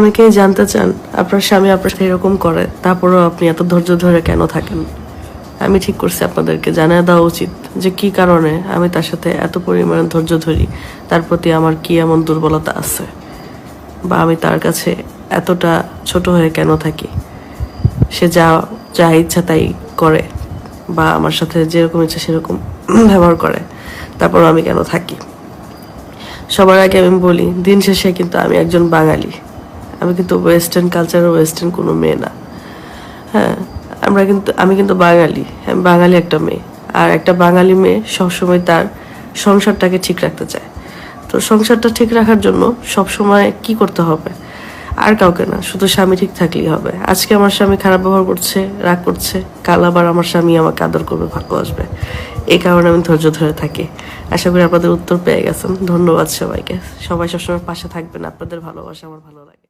অনেকেই জানতে চান, আপনার স্বামী আপনার সাথে এরকম করে, তারপরেও আপনি এত ধৈর্য ধরে কেন থাকেন? আমি ঠিক করছি আপনাদেরকে জানিয়ে দেওয়া উচিত যে কি কারণে আমি তার সাথে এত পরিমাণে ধৈর্য ধরি, তার প্রতি আমার কি এমন দুর্বলতা আছে? বা আমি তার কাছে এতটা ছোট হয়ে কেন থাকি? সে যা যা ইচ্ছা তাই করে, বা আমার সাথে যেরকম ইচ্ছা সেরকম ব্যবহার করে তারপর আমি কেন থাকি? সবার আগে আমি বলি, দিন শেষে কিন্তু আমি একজন বাঙালি। আমি কিন্তু ওয়েস্টার্ন কালচারের ওয়েস্টার্ন কোনো মেয়ে না। হ্যাঁ আমরা কিন্তু, আমি কিন্তু বাঙালি, আমি বাঙালি একটা মেয়ে। আর একটা বাঙালি মেয়ে সবসময় তার সংসারটাকে ঠিক রাখতে চায়। তো সংসারটা ঠিক রাখার জন্য সবসময় কি করতে হবে? আর কাউকে না, শুধু স্বামী ঠিক থাকলেই হবে। আজকে আমার স্বামী খারাপ ব্যবহার করছে, রাগ করছে, কাল আবার আমার স্বামী আমাকে আদর করবে ভালোবাসবে এই কারণে আমি ধৈর্য ধরে থাকি। আশা করি আপনাদের উত্তর পেয়ে গেছেন। ধন্যবাদ সবাইকে। সবাই সবসময় পাশে থাকবেন। আপনাদের ভালোবাসা আমার ভালো লাগে।